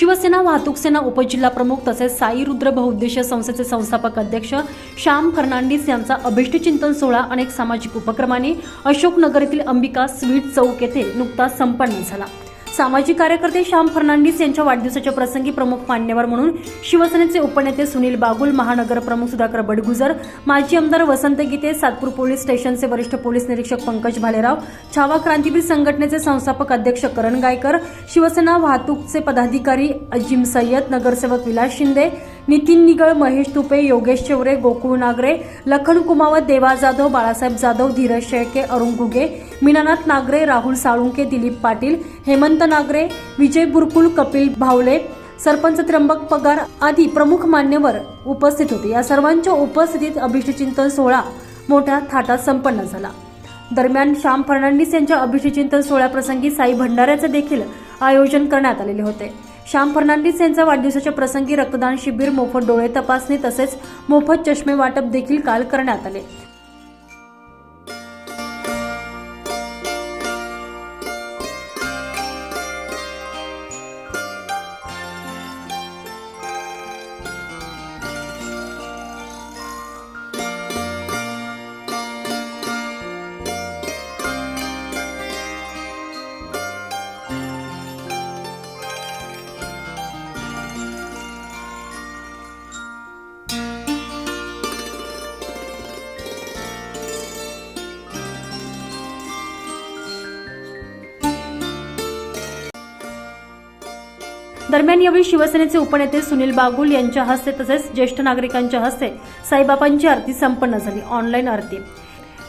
शिवसेना वाहतूक सेना उपजिल्हा प्रमुख तसेच साई रुद्र बहुउद्देशीय संस्थेचे संस्थापक अध्यक्ष श्याम फर्नांडिस यांचा अभिष्टचिंतन सोहळा अनेक सामाजिक उपक्रमांनी अशोकनगर येथील अंबिका स्वीट चौक येथे नुकताच संपन्न झाला. सामाजिक कार्यकर्ते श्याम फर्नांडिस यांच्या वाढदिवसाच्या प्रसंगी प्रमुख मान्यवर म्हणून शिवसेनेचे उपनेते सुनील बागुल महानगर प्रमुख सुधाकर बडगुजर माजी आमदार वसंत गीते सातपूर पोलीस स्टेशनचे वरिष्ठ पोलीस निरीक्षक पंकज भालेराव छावा क्रांतीवीर संघटनेचे संस्थापक अध्यक्ष करण गायकर शिवसेना वाहतूकचे पदाधिकारी अजिम सय्यद नगरसेवक विलास शिंदे नितीन निगळ महेश तुपे योगेश चौरे गोकुळ नागरे लखन कुमावत देवा जाधव बाळासाहेब जाधव धीरज शेळके अरुण घुगे मीनानाथ नागरे राहुल साळुंके दिलीप पाटील हेमंत नागरे विजय बुरकुल कपिल भावले सरपंच त्र्यंबक पगार आदी प्रमुख मान्यवर उपस्थित होते. या सर्वांच्या उपस्थितीत अभिष्टचिंतन सोहळा मोठ्या थाटात संपन्न झाला. दरम्यान श्याम फर्नांडिस यांच्या अभिष्टचिंतन सोहळ्याप्रसंगी साई भंडाऱ्याचे देखील आयोजन करण्यात आलेले होते. श्याम फर्नांडिस यांचा वाढदिवसाच्या प्रसंगी रक्तदान शिबिर मोफत डोळे तपासणी तसेच मोफत चष्मे वाटप देखील काल करण्यात आले. दरम्यान यावेळी शिवसेनेचे उपनेते सुनील बागुल यांच्या हस्ते तसेच ज्येष्ठ नागरिकांच्या हस्ते साईबाबांची आरती संपन्न झाली ऑनलाईन आरती.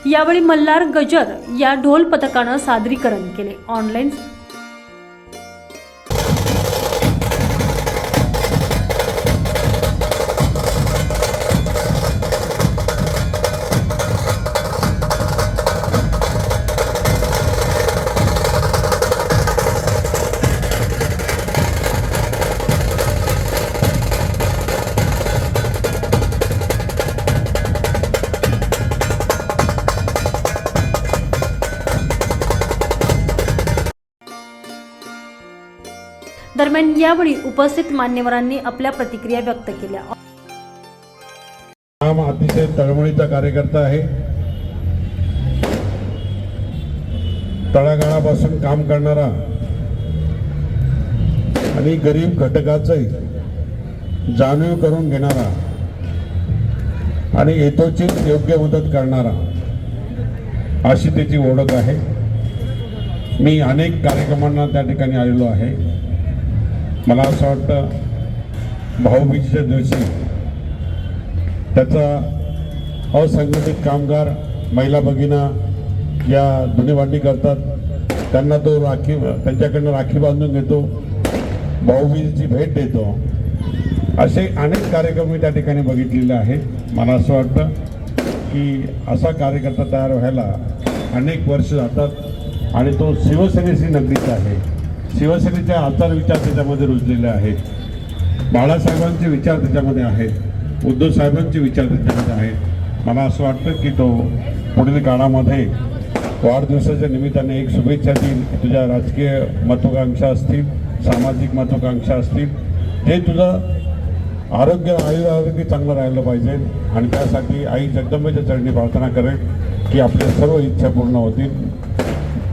यावेळी मल्हार गजर या ढोल पथकानं सादरीकरण केले ऑनलाईन दरम्यान यावेळी उपस्थित मान्यवरांनी आपल्या प्रतिक्रिया व्यक्त केल्या. राम अतिशय तळमळीचा कार्यकर्ता आहे. तळागाळापासून काम करणारा आणि गरीब घटकाचं जाणीव करून घेणारा आणि यथोचित योग्य मदत करणारा अशी त्याची ओळख आहे. मी अनेक कार्यक्रमांना त्या ठिकाणी आलेलो आहे. मला असं वाटतं भाऊबीजेच्या दिवशी त्याचा असंघटित कामगार महिला भगिना या धुणेवांडी करतात. त्यांना तो राखी त्यांच्याकडनं राखी बांधून घेतो. भाऊबीजेची भेट देतो. असे अनेक कार्यक्रम मी त्या ठिकाणी बघितलेले आहेत. मला असं वाटतं की असा कार्यकर्ता तयार व्हायला अनेक वर्ष जातात आणि तो शिवसेनेशी नगरीचा आहे. शिवसेनेचे आचार विचार त्याच्यामध्ये रुजलेले आहेत. बाळासाहेबांचे विचार त्याच्यामध्ये आहेत. उद्धव साहेबांचे विचार त्याच्यामध्ये आहेत. मला असं वाटतं की तो पुढील काळामध्ये वाढदिवसाच्या निमित्ताने एक शुभेच्छा देईल तुझ्या राजकीय महत्त्वाकांक्षा असतील सामाजिक महत्त्वाकांक्षा असतील. हे तुझं आरोग्य आयुर आरोग्य चांगलं राहिलं पाहिजे आणि त्यासाठी आई जगदंबेच्या चरणी प्रार्थना करेल की आपल्या सर्व इच्छा पूर्ण होतील.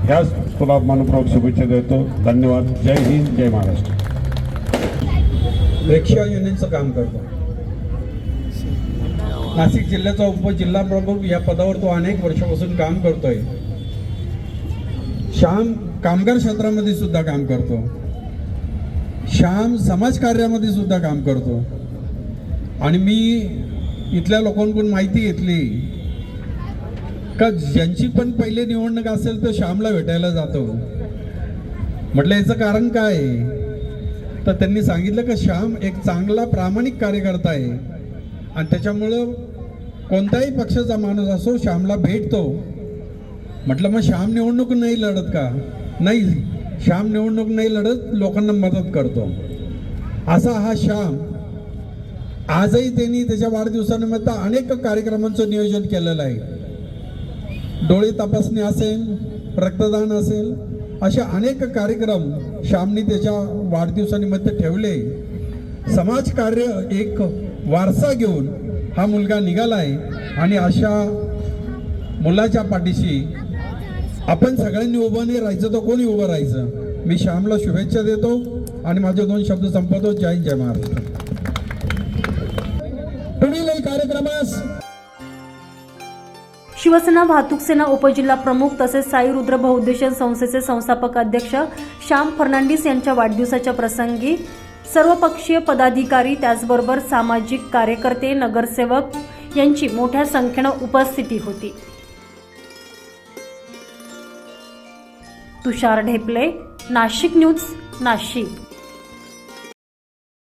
ह्याच तुला मनपूर्वक शुभेच्छा देतो. धन्यवाद. जय हिंद जय महाराष्ट्र. रिक्षा युनियनचं काम करतो. नाशिक जिल्ह्याचा उपजिल्हा प्रमुख या पदावर तो अनेक वर्षापासून काम करतोय. श्याम कामगार क्षेत्रामध्ये सुद्धा काम करतो. श्याम समाजकार्यामध्ये सुद्धा काम करतो. आणि मी इथल्या लोकांकडून माहिती घेतली. का ज्यांची पण पहिले निवडणूक असेल तर श्यामला भेटायला जातो. म्हटलं याचं कारण काय आहे? तर त्यांनी सांगितलं का श्याम एक चांगला प्रामाणिक कार्यकर्ता आहे. आणि त्याच्यामुळं कोणताही पक्षाचा माणूस असो श्यामला भेटतो. म्हटलं मग श्याम निवडणूक नाही लढत का? नाही. श्याम निवडणूक नाही लढत लोकांना मदत करतो. असा हा श्याम आजही त्यांनी त्याच्या वाढदिवसानिमित्त अनेक कार्यक्रमांचं नियोजन केलेलं आहे. डोळे तपासणी असेल रक्तदान असेल असे अनेक कार्यक्रम श्यामनी त्याच्या वाढदिवसानिमित्त ठेवले. समाजकार्य एक वारसा घेऊन हा मुलगा निघाला आहे आणि अशा मुलाच्या पाठीशी आपण सगळ्यांनी उभं नाही राहायचं तर कोणी उभं राहायचं? मी श्यामला शुभेच्छा देतो आणि माझे दोन शब्द संपवतो. जय जय महाराष्ट्र. कार्यक्रमास शिवसेना वाहतूक सेना उपजिल्हा प्रमुख तसेच साई रुद्र बहुउद्देशन संस्थेचे संस्थापक अध्यक्ष श्याम फर्नांडिस यांच्या वाढदिवसाच्या प्रसंगी सर्वपक्षीय पदाधिकारी त्याचबरोबर सामाजिक कार्यकर्ते नगरसेवक यांची मोठ्या संख्येनं उपस्थिती होती. तुषार ढेपले नाशिक न्यूज नाशिक.